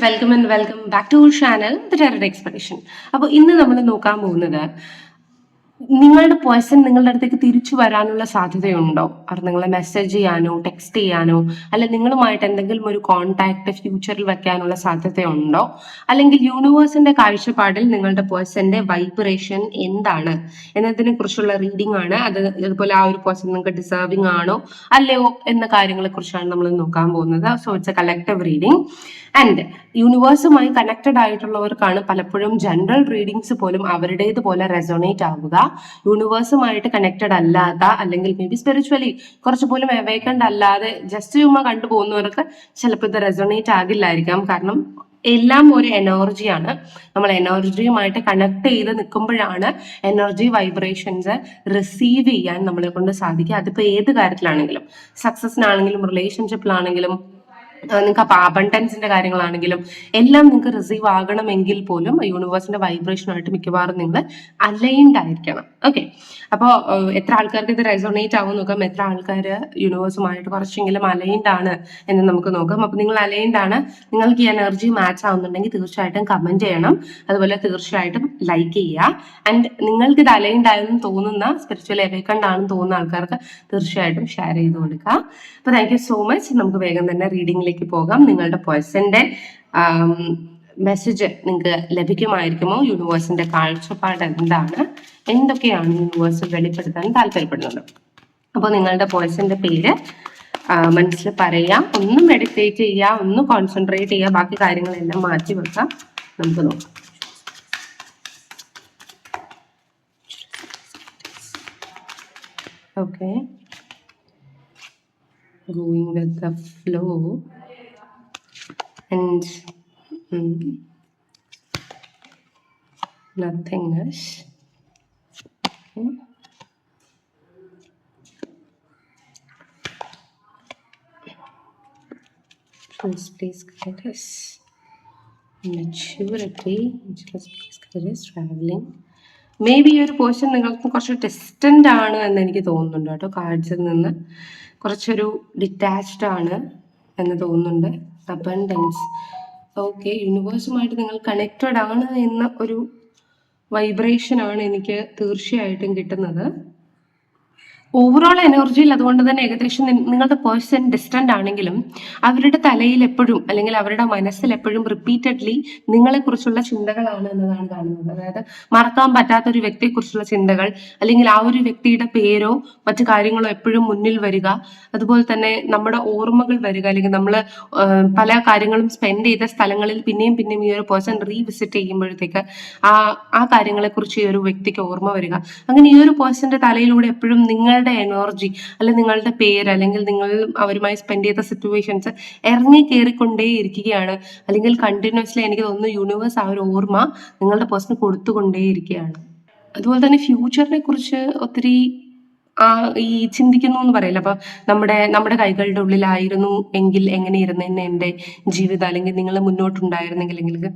Welcome and welcome back to channel the terror expedition അപ്പോൾ ഇന്ന് നമ്മൾ നോക്കാൻ പോകുന്നത് നിങ്ങളുടെ പേഴ്സൺ നിങ്ങളുടെ അടുത്തേക്ക് തിരിച്ചു വരാനുള്ള സാധ്യതയുണ്ടോ? അവർ നിങ്ങളെ മെസ്സേജ് ചെയ്യാനോ ടെക്സ്റ്റ് ചെയ്യാനോ അല്ല നിങ്ങളുമായിട്ട് എന്തെങ്കിലും ഒരു കോൺടാക്ട് ഫ്യൂച്ചറിൽ വെക്കാനുള്ള സാധ്യതയുണ്ടോ? അല്ലെങ്കിൽ യൂണിവേഴ്സിന്റെ കാഴ്ചപ്പാടിൽ നിങ്ങളുടെ പേഴ്സന്റെ വൈബ്രേഷൻ എന്താണ്? എന്നതിനെ കുറിച്ചുള്ള റീഡിംഗ് ആണ്. അത് അതുപോലെ ആ ഒരു പേഴ്സൺ നിങ്ങൾക്ക് ഡിസേർവിംഗ് ആണോ? അല്ലയോ? എന്ന കാര്യങ്ങളെ കുറിച്ചാണ് നമ്മൾ നോക്കാൻ പോകുന്നത്. So it's a collective reading and യൂണിവേഴ്സുമായി connected ആയിട്ടുള്ളവർക്കാണ് പലപ്പോഴും ജനറൽ റീഡിങ്സ് പോലും അവരുടേത് പോലെ റെസൊണേറ്റ് ആവുക. യൂണിവേഴ്സുമായിട്ട് കണക്റ്റഡ് അല്ലാത്ത അല്ലെങ്കിൽ മേ ബി സ്പിരിച്വലി കുറച്ച് പോലും അവേക്കണ്ട് അല്ലാതെ ജസ്റ്റ് ചുമ കണ്ടു പോകുന്നവർക്ക് ചിലപ്പോൾ ഇത് റെസൊണേറ്റ് ആകില്ലായിരിക്കാം. കാരണം എല്ലാം ഒരു എനർജിയാണ് നമ്മൾ എനർജിയുമായിട്ട് കണക്ട് ചെയ്ത് നിൽക്കുമ്പോഴാണ് എനർജി വൈബ്രേഷൻസ് റിസീവ് ചെയ്യാൻ നമ്മളെ കൊണ്ട് സാധിക്കുക. അതിപ്പോൾ ഏത് കാര്യത്തിലാണെങ്കിലും സക്സസിനാണെങ്കിലും റിലേഷൻഷിപ്പിലാണെങ്കിലും നിങ്ങൾക്ക് അപ്പോൾ അബണ്ടൻസിന്റെ കാര്യങ്ങളാണെങ്കിലും എല്ലാം നിങ്ങൾക്ക് റിസീവ് ആകണമെങ്കിൽ പോലും യൂണിവേഴ്സിന്റെ വൈബ്രേഷനുമായിട്ട് മിക്കവാറും നിങ്ങൾ അലൈൻഡ് ആയിരിക്കണം. ഓക്കെ അപ്പോൾ എത്ര ആൾക്കാർക്ക് ഇത് റെസോണേറ്റ് ആവും നോക്കാം. എത്ര ആൾക്കാർ യൂണിവേഴ്സുമായിട്ട് കുറച്ചെങ്കിലും അലൈൻഡ് ആണ് എന്ന് നമുക്ക് നോക്കാം. അപ്പോൾ നിങ്ങൾ അലൈൻഡ് ആണ്. നിങ്ങൾക്ക് ഈ എനർജി മാച്ച് ആവുന്നുണ്ടെങ്കിൽ തീർച്ചയായിട്ടും കമന്റ് ചെയ്യണം. അതുപോലെ തീർച്ചയായിട്ടും ലൈക്ക് ചെയ്യുക. ആൻഡ് നിങ്ങൾക്ക് ഇത് അലൈൻഡ് ആയെന്ന് തോന്നുന്ന സ്പിരിച്വൽ എവേക്കണ്ട് ആണെന്ന് തോന്നുന്ന ആൾക്കാർക്ക് തീർച്ചയായിട്ടും ഷെയർ ചെയ്ത് കൊടുക്കുക. അപ്പോൾ താങ്ക് യു സോ മച്ച് നമുക്ക് വേഗം തന്നെ റീഡിങ്ങിലേക്ക് പോകാം. നിങ്ങളുടെ പേഴ്സന്റെ മെസ്സേജ് നിങ്ങൾക്ക് ലഭിക്കുമായിരിക്കുമോ? യൂണിവേഴ്സിന്റെ കാഴ്ചപ്പാട് എന്താണ്? എന്തൊക്കെയാണ് യൂണിവേഴ്സ് വെളിപ്പെടുത്താൻ താല്പര്യപ്പെടുന്നത്? അപ്പോൾ നിങ്ങളുടെ പേഴ്സന്റെ പേര് മനസ്സിൽ പറയാം ഒന്ന് മെഡിറ്റേറ്റ് ചെയ്യുക. ഒന്ന് കോൺസെൻട്രേറ്റ് ചെയ്യുക. ബാക്കി കാര്യങ്ങളെല്ലാം മാറ്റി വെക്കാം. നമുക്ക് നോക്കാം. Okay going with the flow. And mm, nothingness. Okay. Please please guide us. Traveling. Maybe ഈ ഒരു പോർഷൻ നിങ്ങൾക്ക് കുറച്ച് ഡിസ്റ്റന്റ് ആണ് എന്ന് എനിക്ക് തോന്നുന്നുണ്ട് കേട്ടോ കാർഡ്സിൽ നിന്ന് കുറച്ചൊരു ഡിറ്റാച്ച്ഡ് ആണ് എന്ന് തോന്നുന്നുണ്ട് അബണ്ടൻസ് ഓക്കെ യൂണിവേഴ്സുമായിട്ട് നിങ്ങൾ കണക്റ്റഡ് ആണ് എന്ന ഒരു വൈബ്രേഷൻ ആണ് എനിക്ക് തീർച്ചയായിട്ടും കിട്ടുന്നത്. ഓവറോൾ എനർജിയിൽ അതുകൊണ്ട് തന്നെ ഏകദേശം നിങ്ങളുടെ പേഴ്സൺ ഡിസ്റ്റന്റ് ആണെങ്കിലും അവരുടെ തലയിൽ എപ്പോഴും അല്ലെങ്കിൽ അവരുടെ മനസ്സിൽ എപ്പോഴും റിപ്പീറ്റഡ്ലി നിങ്ങളെക്കുറിച്ചുള്ള ചിന്തകളാണ് എന്നതാണ് കാണുന്നത്. അതായത് മറക്കാൻ പറ്റാത്ത ഒരു വ്യക്തിയെക്കുറിച്ചുള്ള ചിന്തകൾ അല്ലെങ്കിൽ ആ ഒരു വ്യക്തിയുടെ പേരോ മറ്റു കാര്യങ്ങളോ എപ്പോഴും മുന്നിൽ വരിക. അതുപോലെ തന്നെ നമ്മുടെ ഓർമ്മകൾ വരിക അല്ലെങ്കിൽ നമ്മൾ പല കാര്യങ്ങളും സ്പെൻഡ് ചെയ്ത സ്ഥലങ്ങളിൽ പിന്നെയും പിന്നെയും ഈ ഒരു പേഴ്സൺ റീവിസിറ്റ് ചെയ്യുമ്പോഴത്തേക്ക് ആ ആ കാര്യങ്ങളെക്കുറിച്ച് ഈ ഒരു വ്യക്തിക്ക് ഓർമ്മ വരിക. അങ്ങനെ ഈ ഒരു പേഴ്സന്റെ തലയിലൂടെ എപ്പോഴും നിങ്ങളുടെ എനർജി അല്ലെങ്കിൽ നിങ്ങളുടെ പേര് അല്ലെങ്കിൽ നിങ്ങൾ അവരുമായി സ്പെൻഡ് ചെയ്ത സിറ്റുവേഷൻസ് ഇറങ്ങി കയറിക്കൊണ്ടേ ഇരിക്കുകയാണ്. അല്ലെങ്കിൽ കണ്ടിന്യൂസ്ലി എനിക്ക് തോന്നുന്നു യൂണിവേഴ്സ് ആ ഒരു ഓർമ്മ നിങ്ങളുടെ പേഴ്സണ് കൊടുത്തുകൊണ്ടേ ഇരിക്കുകയാണ്. അതുപോലെ തന്നെ ഫ്യൂച്ചറിനെ കുറിച്ച് ഒത്തിരി ആ ഈ ചിന്തിക്കുന്നു എന്ന് പറയില്ല. അപ്പൊ നമ്മുടെ നമ്മുടെ കൈകളുടെ ഉള്ളിലായിരുന്നു എങ്കിൽ എങ്ങനെയിരുന്നെന്നെ എന്റെ ജീവിതം അല്ലെങ്കിൽ നിങ്ങൾ മുന്നോട്ടുണ്ടായിരുന്നെങ്കിൽ അല്ലെങ്കിൽ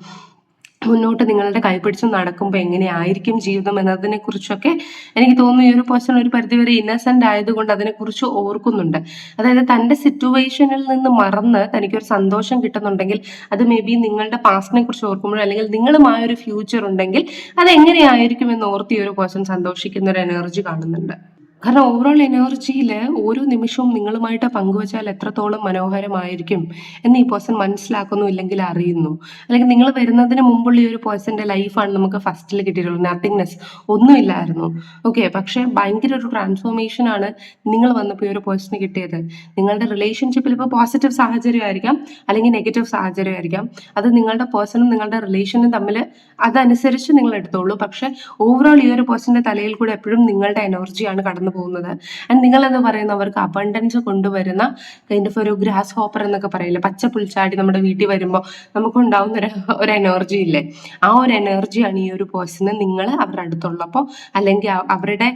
മുന്നോട്ട് നിങ്ങളുടെ കൈപിടിച്ച് നടക്കുമ്പോൾ എങ്ങനെയായിരിക്കും ജീവിതം എന്നതിനെ കുറിച്ചൊക്കെ എനിക്ക് തോന്നുന്നു ഈ ഒരു പേഴ്സൺ ഒരു പരിധിവരെ ഇന്നസെന്റ് ആയതുകൊണ്ട് അതിനെക്കുറിച്ച് ഓർക്കുന്നുണ്ട്. അതായത് തന്റെ സിറ്റുവേഷനിൽ നിന്ന് മറന്ന് തനിക്കൊരു സന്തോഷം കിട്ടുന്നുണ്ടെങ്കിൽ അത് മേ ബി നിങ്ങളുടെ പാസ്റ്റിനെ കുറിച്ച് ഓർക്കുമ്പോഴോ അല്ലെങ്കിൽ നിങ്ങളുമായ ഒരു ഫ്യൂച്ചർ ഉണ്ടെങ്കിൽ അത് എങ്ങനെയായിരിക്കും എന്ന് ഓർത്ത് ഈ ഒരു പേഴ്സൺ സന്തോഷിക്കുന്ന ഒരു എനർജി കാണുന്നുണ്ട്. കാരണം ഓവറോൾ എനർജിയിൽ ഓരോ നിമിഷവും നിങ്ങളുമായിട്ട് പങ്കുവച്ചാൽ എത്രത്തോളം മനോഹരമായിരിക്കും എന്ന് ഈ പേഴ്സൺ മനസ്സിലാക്കുന്നു ഇല്ലെങ്കിൽ അറിയുന്നു. അല്ലെങ്കിൽ നിങ്ങൾ വരുന്നതിന് മുമ്പുള്ള ഈ ഒരു പേഴ്സന്റെ ലൈഫാണ് നമുക്ക് ഫസ്റ്റിൽ കിട്ടിയിട്ടുള്ളത്. നത്തിങ്നെസ് ഒന്നുമില്ലായിരുന്നു. ഓക്കെ പക്ഷേ ഭയങ്കര ഒരു ട്രാൻസ്ഫോർമേഷൻ ആണ് നിങ്ങൾ വന്നപ്പോൾ ഈ ഒരു പേഴ്സണ് കിട്ടിയത്. നിങ്ങളുടെ റിലേഷൻഷിപ്പിൽ ഇപ്പോൾ പോസിറ്റീവ് സാഹചര്യമായിരിക്കാം അല്ലെങ്കിൽ നെഗറ്റീവ് സാഹചര്യമായിരിക്കാം അത് നിങ്ങളുടെ പേഴ്സണും നിങ്ങളുടെ റിലേഷനും തമ്മിൽ അതനുസരിച്ച് നിങ്ങൾ എടുത്തോളൂ. പക്ഷേ ഓവറോൾ ഈ ഒരു പേഴ്സന്റെ തലയിൽ കൂടെ എപ്പോഴും നിങ്ങളുടെ എനർജിയാണ് കടന്നു പോകുന്നത്. ആൻഡ് നിങ്ങൾ എന്ന് പറയുന്നവർക്ക് അബണ്ടൻസ് കൊണ്ടുവരുന്ന കൈൻഡ് ഓഫ് ഒരു ഗ്രാസ് ഹോപ്പർ എന്നൊക്കെ പറയില്ല? പച്ച പുൽച്ചാടി നമ്മുടെ വീട്ടിൽ വരുമ്പോൾ നമുക്കുണ്ടാവുന്ന ഒരു ഒരു എനർജി ഇല്ലേ? ആ ഒരു എനർജിയാണ് ഈ ഒരു പേഴ്സണ് നിങ്ങൾ അവരുടെ അടുത്തുള്ളപ്പോൾ അല്ലെങ്കിൽ അവരുടെ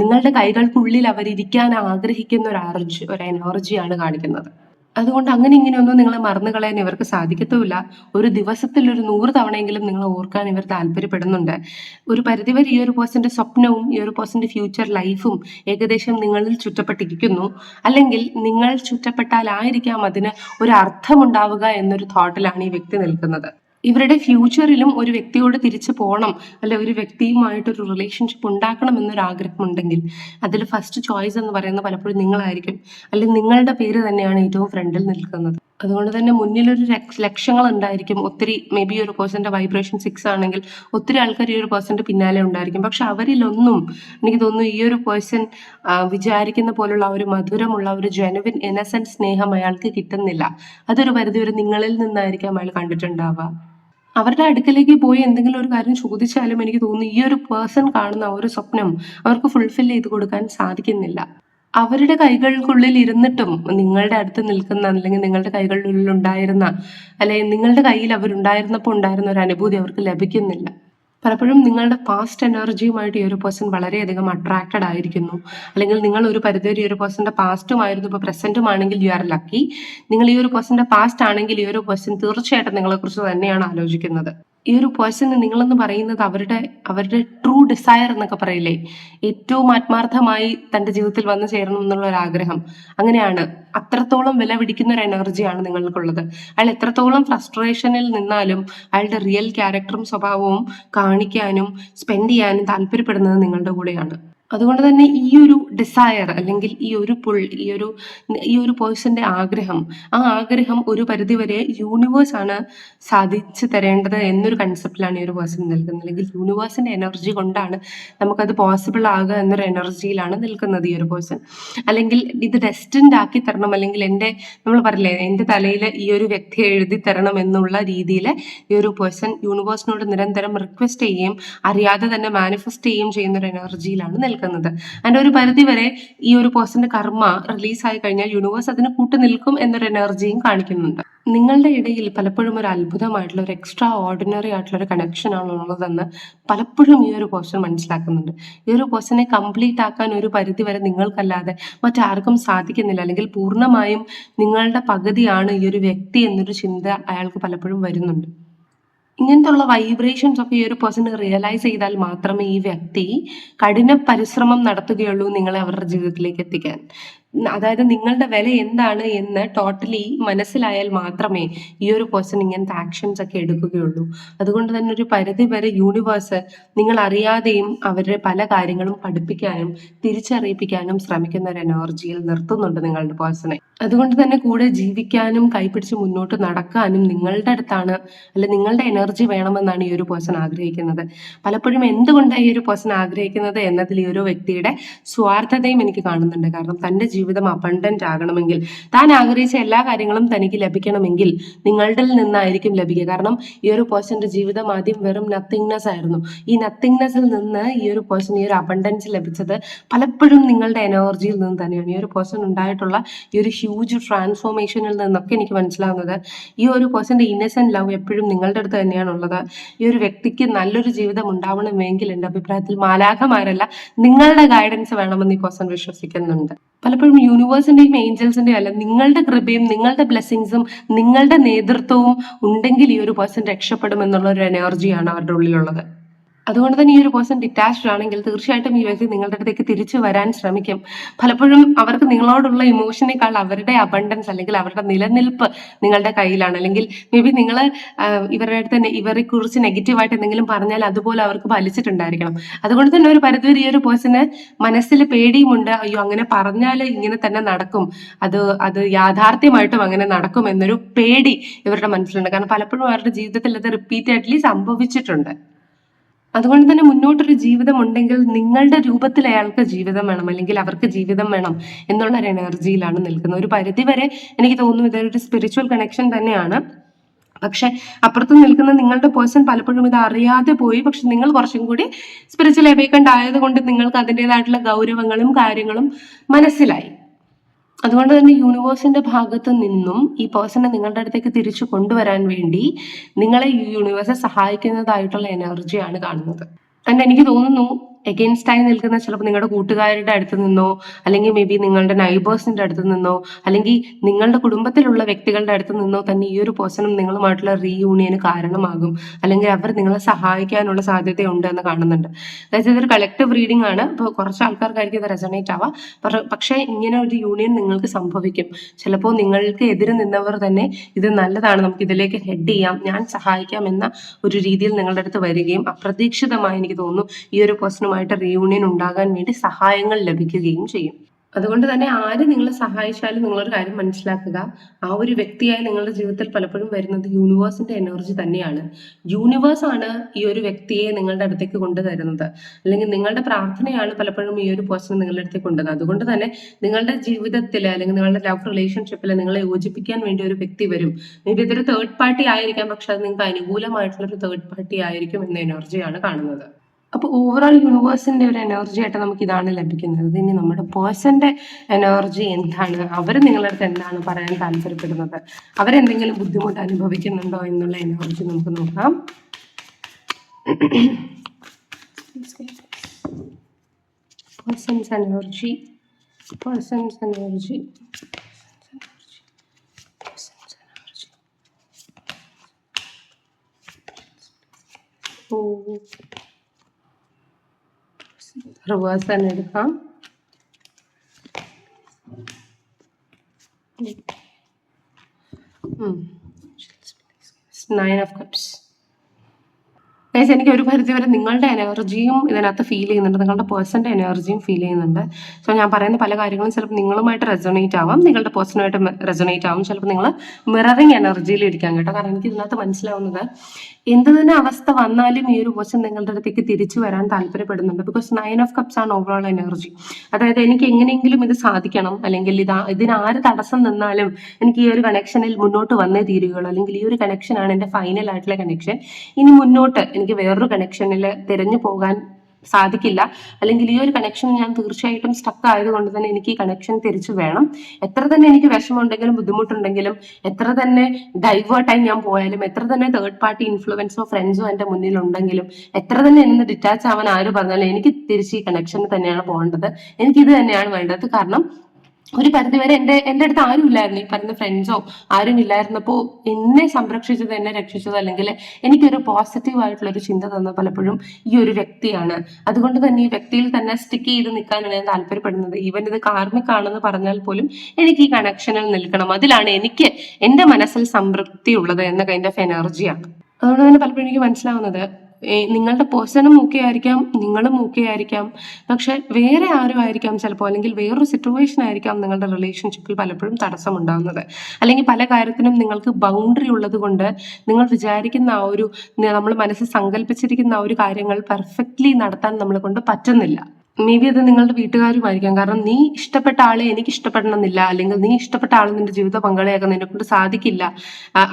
നിങ്ങളുടെ കൈകൾക്കുള്ളിൽ അവരിരിക്കാൻ ആഗ്രഹിക്കുന്ന ഒരു അർജി ഒരു എനർജിയാണ് കാണിക്കുന്നത്. അതുകൊണ്ട് അങ്ങനെ ഇങ്ങനെയൊന്നും നിങ്ങൾ മറന്നു കളയാൻ ഇവർക്ക് സാധിക്കത്തുമില്ല. ഒരു ദിവസത്തിൽ ഒരു നൂറ് തവണയെങ്കിലും നിങ്ങൾ ഓർക്കാൻ ഇവർ താല്പര്യപ്പെടുന്നുണ്ട്. ഒരു പരിധിവരെ ഈ ഒരു പേഴ്സന്റെ സ്വപ്നവും ഈ ഒരു പേഴ്സന്റെ ഫ്യൂച്ചർ ലൈഫും ഏകദേശം നിങ്ങളിൽ ചുറ്റപ്പെട്ടിരിക്കുന്നു. അല്ലെങ്കിൽ നിങ്ങൾ ചുറ്റപ്പെട്ടാലായിരിക്കാം അതിന് ഒരു അർത്ഥമുണ്ടാവുക എന്നൊരു തോട്ടിലാണ് ഈ വ്യക്തി നിൽക്കുന്നത്. ഇവരുടെ ഫ്യൂച്ചറിലും ഒരു വ്യക്തിയോട് തിരിച്ചു പോകണം അല്ലെ ഒരു വ്യക്തിയുമായിട്ട് ഒരു റിലേഷൻഷിപ്പ് ഉണ്ടാക്കണം എന്നൊരു ആഗ്രഹമുണ്ടെങ്കിൽ അതിൽ ഫസ്റ്റ് ചോയ്സ് എന്ന് പറയുന്നത് പലപ്പോഴും നിങ്ങളായിരിക്കും. അല്ലെങ്കിൽ നിങ്ങളുടെ പേര് തന്നെയാണ് ഏറ്റവും ഫ്രണ്ടിൽ നിൽക്കുന്നത്. അതുകൊണ്ട് തന്നെ മുന്നിലൊരു ലക്ഷ്യങ്ങൾ ഉണ്ടായിരിക്കും ഒത്തിരി മേ ബി ഒരു പേഴ്സന്റെ വൈബ്രേഷൻ സിക്സ് ആണെങ്കിൽ ഒത്തിരി ആൾക്കാർ ഈ ഒരു പേഴ്സന്റെ പിന്നാലെ ഉണ്ടായിരിക്കും. പക്ഷെ അവരിലൊന്നും എനിക്ക് തോന്നുന്നു ഈ ഒരു പേഴ്സൺ വിചാരിക്കുന്ന പോലുള്ള ഒരു മധുരമുള്ള ഒരു ജെനുവിൻ ഇന്നസെന്റ് സ്നേഹം അയാൾക്ക് കിട്ടുന്നില്ല. അതൊരു പരിധിവരെ നിങ്ങളിൽ നിന്നായിരിക്കാം അയാൾ കണ്ടിട്ടുണ്ടാവുക. അവരുടെ അടുക്കലേക്ക് പോയി എന്തെങ്കിലും ഒരു കാര്യം ചോദിച്ചാലും എനിക്ക് തോന്നുന്നു ഈ ഒരു പേഴ്സൺ കാണുന്ന ഒരു സ്വപ്നം അവർക്ക് ഫുൾഫിൽ ചെയ്ത് കൊടുക്കാൻ സാധിക്കുന്നില്ല. അവരുടെ കൈകൾക്കുള്ളിൽ ഇരുന്നിട്ടും നിങ്ങളുടെ അടുത്ത് നിൽക്കുന്ന അല്ലെങ്കിൽ നിങ്ങളുടെ കൈകളുള്ളിൽ ഉണ്ടായിരുന്ന അല്ലെങ്കിൽ നിങ്ങളുടെ കയ്യിൽ അവരുണ്ടായിരുന്നപ്പോൾ ഉണ്ടായിരുന്ന ഒരു അനുഭൂതി അവർക്ക് ലഭിക്കുന്നില്ല. പലപ്പോഴും നിങ്ങളുടെ പാസ്റ്റ് എനർജിയുമായിട്ട് ഈ ഒരു പേഴ്സൺ വളരെയധികം അട്രാക്റ്റഡ് ആയിരിക്കുന്നു. അല്ലെങ്കിൽ നിങ്ങൾ ഒരു പരിധിവരെ ഈ ഒരു പേഴ്സന്റെ പാസ്റ്റുമായിരുന്നു ഇപ്പോൾ പ്രസന്റും ആണെങ്കിൽ യു ആർ ലക്കി നിങ്ങൾ ഈ ഒരു പേഴ്സന്റെ പാസ്റ്റ് ആണെങ്കിൽ ഈ ഒരു പേഴ്സൺ തീർച്ചയായിട്ടും നിങ്ങളെക്കുറിച്ച് തന്നെയാണ് ആലോചിക്കുന്നത്. ഈ ഒരു പേഴ്സൺ നിങ്ങളെന്ന് പറയുന്നത് അവരുടെ അവരുടെ ട്രൂ ഡിസയർ എന്നൊക്കെ പറയില്ലേ? ഏറ്റവും ആത്മാർത്ഥമായി തന്റെ ജീവിതത്തിൽ വന്നു ചേരണം എന്നുള്ള ഒരു ആഗ്രഹം. അങ്ങനെയാണ്. അത്രത്തോളം വില പിടിക്കുന്ന ഒരു എനർജിയാണ് നിങ്ങൾക്കുള്ളത്. അയാൾ എത്രത്തോളം ഫ്രസ്ട്രേഷനിൽ നിന്നാലും അയാളുടെ റിയൽ ക്യാരക്ടറും സ്വഭാവവും കാണിക്കാനും സ്പെൻഡ് ചെയ്യാനും താല്പര്യപ്പെടുന്നത് നിങ്ങളുടെ കൂടെയാണ്. അതുകൊണ്ട് തന്നെ ഈ ഒരു ഡിസയർ അല്ലെങ്കിൽ ഈ ഒരു പുൾ ഈ ഒരു ഈ ഒരു പേഴ്സന്റെ ആഗ്രഹം ആ ആഗ്രഹം ഒരു പരിധിവരെ യൂണിവേഴ്സ് ആണ് സാധിച്ചു തരേണ്ടത് എന്നൊരു കൺസെപ്റ്റിലാണ് ഈ ഒരു പേഴ്സൺ നിൽക്കുന്നത് അല്ലെങ്കിൽ യൂണിവേഴ്സിന്റെ എനർജി കൊണ്ടാണ് നമുക്കത് പോസിബിൾ ആകുക എന്നൊരു എനർജിയിലാണ് നിൽക്കുന്നത് ഈ ഒരു പേഴ്സൺ അല്ലെങ്കിൽ ഇത് ഡെസ്റ്റിൻഡ് ആക്കി തരണം അല്ലെങ്കിൽ എന്റെ നമ്മൾ പറയില്ലേ എന്റെ തലയിൽ ഈ ഒരു വ്യക്തിയെ എഴുതി തരണം എന്നുള്ള രീതിയിൽ ഈ ഒരു പേഴ്സൺ യൂണിവേഴ്സിനോട് നിരന്തരം റിക്വസ്റ്റ് ചെയ്യുകയും അറിയാതെ തന്നെ മാനിഫെസ്റ്റ് ചെയ്യുകയും ചെയ്യുന്ന ഒരു എനർജിയിലാണ് നിൽക്കുന്നത്. അതിന്റെ ഒരു പരിധി വരെ ഈ ഒരു പേഴ്സന്റെ കർമ്മ റിലീസ് ആയി കഴിഞ്ഞാൽ യൂണിവേഴ്സ് അതിന് കൂട്ടു നിൽക്കും എന്നൊരു എനർജിയും കാണിക്കുന്നുണ്ട്. നിങ്ങളുടെ ഇടയിൽ പലപ്പോഴും ഒരു അത്ഭുതമായിട്ടുള്ള ഒരു എക്സ്ട്രാ ഓർഡിനറി ആയിട്ടുള്ള ഒരു കണക്ഷൻ ആണുള്ളതെന്ന് പലപ്പോഴും ഈ ഒരു പേഴ്സൺ മനസ്സിലാക്കുന്നുണ്ട്. ഈ ഒരു പേഴ്സണെ കംപ്ലീറ്റ് ആക്കാൻ ഒരു പരിധി വരെ നിങ്ങൾക്കല്ലാതെ മറ്റാർക്കും സാധിക്കുന്നില്ല. അല്ലെങ്കിൽ പൂർണമായും നിങ്ങളുടെ പകുതിയാണ് ഈ ഒരു വ്യക്തി എന്നൊരു ചിന്ത അയാൾക്ക് പലപ്പോഴും വരുന്നുണ്ട്. ഇങ്ങനത്തുള്ള വൈബ്രേഷൻസ് ഒക്കെ ഈ ഒരു പേഴ്സൺ റിയലൈസ് ചെയ്താൽ മാത്രമേ ഈ വ്യക്തി കഠിന പരിശ്രമം നടത്തുകയുള്ളൂ നിങ്ങളെ അവരുടെ ജീവിതത്തിലേക്ക് എത്തിക്കാൻ. അതായത് നിങ്ങളുടെ വില എന്താണ് എന്ന് ടോട്ടലി മനസ്സിലായാൽ മാത്രമേ ഈ ഒരു പേഴ്സൺ ഇങ്ങനത്തെ ആക്ഷൻസ് ഒക്കെ എടുക്കുകയുള്ളൂ. അതുകൊണ്ട് തന്നെ ഒരു പരിധി വരെ യൂണിവേഴ്സ് നിങ്ങൾ അറിയാതെയും അവരുടെ പല കാര്യങ്ങളും പഠിപ്പിക്കാനും തിരിച്ചറിയിപ്പിക്കാനും ശ്രമിക്കുന്ന ഒരു എനർജിയിൽ നിർത്തുന്നുണ്ട് നിങ്ങളുടെ പേഴ്സണെ അതുകൊണ്ട് തന്നെ കൂടെ ജീവിക്കാനും കൈപിടിച്ച് മുന്നോട്ട് നടക്കാനും നിങ്ങളുടെ അടുത്താണ് അല്ലെ നിങ്ങളുടെ എനർജി വേണമെന്നാണ് ഈ ഒരു പേഴ്സൺ ആഗ്രഹിക്കുന്നത്. പലപ്പോഴും എന്തുകൊണ്ടാണ് ഈ ഒരു പേഴ്സൺ ആഗ്രഹിക്കുന്നത് എന്നതിൽ ഈ ഒരു വ്യക്തിയുടെ സ്വാർത്ഥതയും എനിക്ക് കാണുന്നുണ്ട്. കാരണം തന്റെ ജീവിതം അബണ്ടന്റ് ആകണമെങ്കിൽ താൻ ആഗ്രഹിച്ച എല്ലാ കാര്യങ്ങളും തനിക്ക് ലഭിക്കണമെങ്കിൽ നിങ്ങളുടെ നിന്നായിരിക്കും ലഭിക്കുക. കാരണം ഈ ഒരു പേഴ്സന്റെ ജീവിതം ആദ്യം വെറും നത്തിങ്നെസ് ആയിരുന്നു. ഈ നത്തിങ്നെസ്സിൽ നിന്ന് ഈ ഒരു പേഴ്സൺ ഈ ഒരു അബണ്ടൻസ് ലഭിച്ചത് പലപ്പോഴും നിങ്ങളുടെ എനർജിയിൽ നിന്ന് തന്നെയാണ്. ഈ ഒരു പേഴ്സൺ ഉണ്ടായിട്ടുള്ള ഈ ഒരു ഹ്യൂജ് ട്രാൻസ്ഫോർമേഷനിൽ നിന്നൊക്കെ എനിക്ക് മനസ്സിലാവുന്നത്. ഈ ഒരു പേഴ്സന്റെ ഇന്നസെന്റ് ലവ് എപ്പോഴും നിങ്ങളുടെ അടുത്ത് തന്നെയാണുള്ളത് ഈ ഒരു വ്യക്തിക്ക് നല്ലൊരു ജീവിതം ഉണ്ടാവണമെങ്കിൽ എന്റെ അഭിപ്രായത്തിൽ മാലാഖമാരല്ല നിങ്ങളുടെ ഗൈഡൻസ് വേണമെന്ന് ഈ പേഴ്സൺ വിശ്വസിക്കുന്നുണ്ട്. പലപ്പോഴും യൂണിവേഴ്സിന്റെയും ഏഞ്ചൽസിന്റെയും അല്ല നിങ്ങളുടെ കൃപയും നിങ്ങളുടെ ബ്ലെസ്സിങ്സും നിങ്ങളുടെ നേതൃത്വവും ഉണ്ടെങ്കിൽ ഈ ഒരു പേഴ്സൺ രക്ഷപ്പെടും എന്നുള്ള ഒരു എനർജിയാണ് അവരുടെ ഉള്ളിലുള്ളത്. അതുകൊണ്ട് തന്നെ ഈ ഒരു പേഴ്സൺ ഡിറ്റാച്ച്ഡ് ആണെങ്കിൽ തീർച്ചയായിട്ടും ഈ വ്യക്തി നിങ്ങളുടെ അടുത്തേക്ക് തിരിച്ചു വരാൻ ശ്രമിക്കും. പലപ്പോഴും അവർക്ക് നിങ്ങളോടുള്ള ഇമോഷനേക്കാൾ അവരുടെ അബണ്ടൻസ് അല്ലെങ്കിൽ അവരുടെ നിലനിൽപ്പ് നിങ്ങളുടെ കയ്യിലാണ്. അല്ലെങ്കിൽ മേ ബി നിങ്ങൾ ഇവരുടെ അടുത്ത് തന്നെ ഇവരെ കുറിച്ച് നെഗറ്റീവായിട്ട് എന്തെങ്കിലും പറഞ്ഞാൽ അതുപോലെ അവർക്ക് ഫലിച്ചിട്ടുണ്ടായിരിക്കണം. അതുകൊണ്ട് തന്നെ ഒരു പരിധിവരെ ഈ ഒരു പേഴ്സന് മനസ്സിൽ പേടിയുമുണ്ട് അയ്യോ അങ്ങനെ പറഞ്ഞാൽ ഇങ്ങനെ തന്നെ നടക്കും. അത് അത് യാഥാർത്ഥ്യമായിട്ടും അങ്ങനെ നടക്കും എന്നൊരു പേടി ഇവരുടെ മനസ്സിലുണ്ട്. കാരണം പലപ്പോഴും അവരുടെ ജീവിതത്തിൽ അത് റിപ്പീറ്റഡ്ലി സംഭവിച്ചിട്ടുണ്ട്. അതുകൊണ്ട് തന്നെ മുന്നോട്ടൊരു ജീവിതം ഉണ്ടെങ്കിൽ നിങ്ങളുടെ രൂപത്തിൽ അയാൾക്ക് ജീവിതം വേണം അല്ലെങ്കിൽ അവർക്ക് ജീവിതം വേണം എന്നുള്ള ഒരു എനർജിയിലാണ് നിൽക്കുന്നത്. ഒരു പരിധി വരെ എനിക്ക് തോന്നുന്നു ഇതൊരു സ്പിരിച്വൽ കണക്ഷൻ തന്നെയാണ്. പക്ഷെ അപ്പുറത്ത് നിൽക്കുന്ന നിങ്ങളുടെ പേഴ്സൺ പലപ്പോഴും ഇത് അറിയാതെ പോയി. പക്ഷെ നിങ്ങൾ കുറച്ചും കൂടി സ്പിരിച്വൽ അവേക്കൻഡ് ആയതുകൊണ്ട് നിങ്ങൾക്ക് അതിന്റെതായിട്ടുള്ള ഗൗരവങ്ങളും കാര്യങ്ങളും മനസ്സിലായി. അതുകൊണ്ട് തന്നെ യൂണിവേഴ്സിന്റെ ഭാഗത്ത് നിന്നും ഈ പേഴ്സണെ നിങ്ങളുടെ അടുത്തേക്ക് തിരിച്ചു കൊണ്ടുവരാൻ വേണ്ടി നിങ്ങളെ യൂണിവേഴ്സ് സഹായിക്കുന്നതായിട്ടുള്ള എനർജിയാണ് കാണുന്നത്. ആൻഡ് എനിക്ക് തോന്നുന്നു എഗെയിൻസ്റ്റ് ആയി നിൽക്കുന്ന ചിലപ്പോൾ നിങ്ങളുടെ കൂട്ടുകാരുടെ അടുത്ത് നിന്നോ അല്ലെങ്കിൽ മേ ബി നിങ്ങളുടെ നൈബേഴ്സിന്റെ അടുത്ത് നിന്നോ അല്ലെങ്കിൽ നിങ്ങളുടെ കുടുംബത്തിലുള്ള വ്യക്തികളുടെ അടുത്ത് നിന്നോ തന്നെ ഈ ഒരു പേഴ്സണും നിങ്ങളുമായിട്ടുള്ള റീയൂണിയന് കാരണമാകും. അല്ലെങ്കിൽ അവർ നിങ്ങളെ സഹായിക്കാനുള്ള സാധ്യതയുണ്ട് എന്ന് കാണുന്നുണ്ട്. അതായത് ഇതൊരു കളക്റ്റീവ് റീഡിംഗ് ആണ്. ഇപ്പോൾ കുറച്ച് ആൾക്കാർക്കായിരിക്കും ഇത് റെസണേറ്റ് ആവാം. പക്ഷെ ഇങ്ങനെ ഒരു യൂണിയൻ നിങ്ങൾക്ക് സംഭവിക്കും. ചിലപ്പോൾ നിങ്ങൾക്ക് എതിരെ നിന്നവർ തന്നെ ഇത് നല്ലതാണ് നമുക്ക് ഇതിലേക്ക് ഹെഡ് ചെയ്യാം ഞാൻ സഹായിക്കാം എന്ന ഒരു രീതിയിൽ നിങ്ങളുടെ അടുത്ത് വരികയും അപ്രതീക്ഷിതമായി എനിക്ക് തോന്നുന്നു ഈ ഒരു പേഴ്സണുമായിട്ട് റീയൂണിയൻ ഉണ്ടാകാൻ വേണ്ടി സഹായങ്ങൾ ലഭിക്കുകയും ചെയ്യും. അതുകൊണ്ട് തന്നെ ആര് നിങ്ങളെ സഹായിച്ചാലും നിങ്ങളൊരു കാര്യം മനസ്സിലാക്കുക. ആ ഒരു വ്യക്തിയായി നിങ്ങളുടെ ജീവിതത്തിൽ പലപ്പോഴും വരുന്നത് യൂണിവേഴ്സിന്റെ എനർജി തന്നെയാണ്. യൂണിവേഴ്സ് ആണ് ഈ ഒരു വ്യക്തിയെ നിങ്ങളുടെ അടുത്തേക്ക് കൊണ്ടുതരുന്നത് അല്ലെങ്കിൽ നിങ്ങളുടെ പ്രാർത്ഥനയാണ് പലപ്പോഴും ഈ ഒരു പേഴ്സൺ നിങ്ങളുടെ അടുത്തേക്ക് കൊണ്ടുവരുന്നത്. അതുകൊണ്ട് തന്നെ നിങ്ങളുടെ ജീവിതത്തിൽ അല്ലെങ്കിൽ നിങ്ങളുടെ ലവ് റിലേഷൻഷിപ്പിൽ നിങ്ങളെ യോജിപ്പിക്കാൻ വേണ്ടി ഒരു വ്യക്തി വരും. മേ ഇതൊരു തേർഡ് പാർട്ടി ആയിരിക്കാം പക്ഷെ അത് നിങ്ങൾക്ക് അനുകൂലമായിട്ടുള്ള ഒരു തേർഡ് പാർട്ടി ആയിരിക്കും എന്ന എനർജിയാണ് കാണുന്നത്. അപ്പോൾ ഓവറോൾ യൂണിവേഴ്സിന്റെ ഒരു എനർജി ആയിട്ട് നമുക്ക് ഇതാണ് ലഭിക്കുന്നത്. ഇനി നമ്മുടെ പേഴ്സന്റെ എനർജി എന്താണ്? അവർ നിങ്ങളുടെ അടുത്ത് എന്താണ് പറയാൻ താല്പര്യപ്പെടുന്നത്? അവരെന്തെങ്കിലും ബുദ്ധിമുട്ട് അനുഭവിക്കുന്നുണ്ടോ എന്നുള്ള എനർജി നമുക്ക് നോക്കാം. പേഴ്സൺസ് എനർജി എനർജി തന്നെ എടുക്കാം നയൻ ഓഫ് കപ്സ് ഗൈസ് എനിക്ക് ഒരു പരിധി വരെ നിങ്ങളുടെ എനർജിയും ഇതിനകത്ത് ഫീൽ ചെയ്യുന്നുണ്ട്. നിങ്ങളുടെ പേഴ്സന്റെ എനർജിയും ഫീൽ ചെയ്യുന്നുണ്ട്. സോ ഞാൻ പറയുന്ന പല കാര്യങ്ങളും ചിലപ്പോൾ നിങ്ങളുമായിട്ട് റെസൊണേറ്റ് ആവാം. നിങ്ങളുടെ പേഴ്സണുമായിട്ട് റെസൊണേറ്റ് ആവും. ചിലപ്പോൾ നിങ്ങൾ മിററിങ് എനർജിയിൽ ഇരിക്കാം കേട്ടോ. കാരണം എനിക്ക് ഇതിനകത്ത് മനസ്സിലാവുന്നത് എന്ത് തന്നെ അവസ്ഥ വന്നാലും ഈ ഒരു പേഴ്സൺ നിങ്ങളുടെ അടുത്തേക്ക് തിരിച്ചു വരാൻ താല്പര്യപ്പെടുന്നുണ്ട്. ബിക്കോസ് നയൻ ഓഫ് കപ്സ് ആണ് ഓവറോൾ എനർജി അതായത് എനിക്ക് എങ്ങനെയെങ്കിലും ഇത് സാധിക്കണം. അല്ലെങ്കിൽ ഇത് ഇതിനാര് തടസ്സം നിന്നാലും എനിക്ക് ഈ ഒരു കണക്ഷനിൽ മുന്നോട്ട് വന്നേ തീരുകയുള്ളൂ. അല്ലെങ്കിൽ ഈ ഒരു കണക്ഷനാണ് എന്റെ ഫൈനൽ ആയിട്ടുള്ള കണക്ഷൻ ഇനി മുന്നോട്ട് എനിക്ക് വേറൊരു കണക്ഷനിൽ തിരഞ്ഞു പോകാൻ സാധിക്കില്ല. അല്ലെങ്കിൽ ഈ ഒരു കണക്ഷൻ ഞാൻ തീർച്ചയായിട്ടും സ്റ്റക്ക് ആയതുകൊണ്ട് തന്നെ എനിക്ക് ഈ കണക്ഷൻ തിരിച്ചു വേണം. എത്ര തന്നെ എനിക്ക് വിഷമമുണ്ടെങ്കിലും ബുദ്ധിമുട്ടുണ്ടെങ്കിലും എത്ര തന്നെ ഡൈവേർട്ടായി ഞാൻ പോയാലും എത്ര തന്നെ തേർഡ് പാർട്ടി ഇൻഫ്ലുവൻസോ ഫ്രണ്ട്സോ എന്റെ മുന്നിൽ ഉണ്ടെങ്കിലും എത്ര തന്നെ എന്നെ ഡിറ്റാച്ച് ആവാൻ ആര് പറഞ്ഞാലും എനിക്ക് തിരിച്ച് ഈ കണക്ഷന് തന്നെയാണ് പോകേണ്ടത്. എനിക്ക് ഇത് തന്നെയാണ് വേണ്ടത്. കാരണം ഒരു പരിധിവരെ എന്റെ എന്റെ അടുത്ത് ആരും ഇല്ലായിരുന്നു. ഈ പറഞ്ഞ ഫ്രണ്ട്സോ ആരും ഇല്ലായിരുന്നപ്പോൾ എന്നെ സംരക്ഷിച്ചത് എന്നെ രക്ഷിച്ചത് അല്ലെങ്കിൽ എനിക്കൊരു പോസിറ്റീവ് ആയിട്ടുള്ള ഒരു ചിന്ത തന്ന പലപ്പോഴും ഈ ഒരു വ്യക്തിയാണ്. അതുകൊണ്ട് തന്നെ ഈ വ്യക്തിയിൽ തന്നെ സ്റ്റിക്ക് ചെയ്ത് നിൽക്കാനാണ് ഞാൻ താല്പര്യപ്പെടുന്നത്. ഈവൻ ഇത് കാർമിക്കാണെന്ന് പറഞ്ഞാൽ പോലും എനിക്ക് ഈ കണക്ഷനിൽ നിൽക്കണം. അതിലാണ് എനിക്ക് എന്റെ മനസ്സിൽ സംതൃപ്തി ഉള്ളത് എന്ന കൈൻഡ് ഓഫ് എനർജിയാണ് അതുകൊണ്ട് തന്നെ പലപ്പോഴും എനിക്ക് മനസ്സിലാവുന്നത്. നിങ്ങളുടെ പേഴ്സണും ഓക്കെ ആയിരിക്കാം നിങ്ങളും ഓക്കെ ആയിരിക്കാം. പക്ഷെ വേറെ ആരും ആയിരിക്കാം ചിലപ്പോൾ അല്ലെങ്കിൽ വേറൊരു സിറ്റുവേഷൻ ആയിരിക്കാം നിങ്ങളുടെ റിലേഷൻഷിപ്പിൽ പലപ്പോഴും തടസ്സമുണ്ടാകുന്നത് അല്ലെങ്കിൽ പല കാര്യത്തിനും നിങ്ങൾക്ക് ബൗണ്ടറി ഉള്ളത് കൊണ്ട് നിങ്ങൾ വിചാരിക്കുന്ന ആ ഒരു നമ്മൾ മനസ്സിൽ സങ്കല്പിച്ചിരിക്കുന്ന ആ ഒരു കാര്യങ്ങൾ പെർഫെക്റ്റ്ലി നടത്താൻ നമ്മളെ കൊണ്ട് പറ്റുന്നില്ല. മേ ബി അത് നിങ്ങളുടെ വീട്ടുകാരുമായിരിക്കാം. കാരണം നീ ഇഷ്ടപ്പെട്ട ആളെ എനിക്ക് ഇഷ്ടപ്പെടണമെന്നില്ല. അല്ലെങ്കിൽ നീ ഇഷ്ടപ്പെട്ട ആൾ നിന്റെ ജീവിത പങ്കാളിയാക്കാൻ നിന്നെ കൊണ്ട് സാധിക്കില്ല.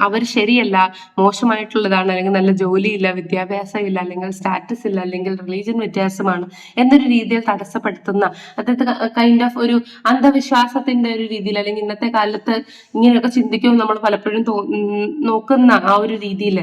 അവർ ശരിയല്ല. മോശമായിട്ടുള്ളതാണ്. അല്ലെങ്കിൽ നല്ല ജോലിയില്ല വിദ്യാഭ്യാസം ഇല്ല അല്ലെങ്കിൽ സ്റ്റാറ്റസ് ഇല്ല അല്ലെങ്കിൽ റിലീജിയൻ വ്യത്യാസമാണ് എന്നൊരു രീതിയിൽ തടസ്സപ്പെടുത്തുന്ന അതായത് കൈൻഡ് ഓഫ് ഒരു അന്ധവിശ്വാസത്തിന്റെ ഒരു രീതിയിൽ അല്ലെങ്കിൽ ഇന്നത്തെ കാലത്ത് ഇങ്ങനെയൊക്കെ ചിന്തിക്കുമ്പോൾ നമ്മൾ പലപ്പോഴും നോക്കുന്ന ആ ഒരു രീതിയിൽ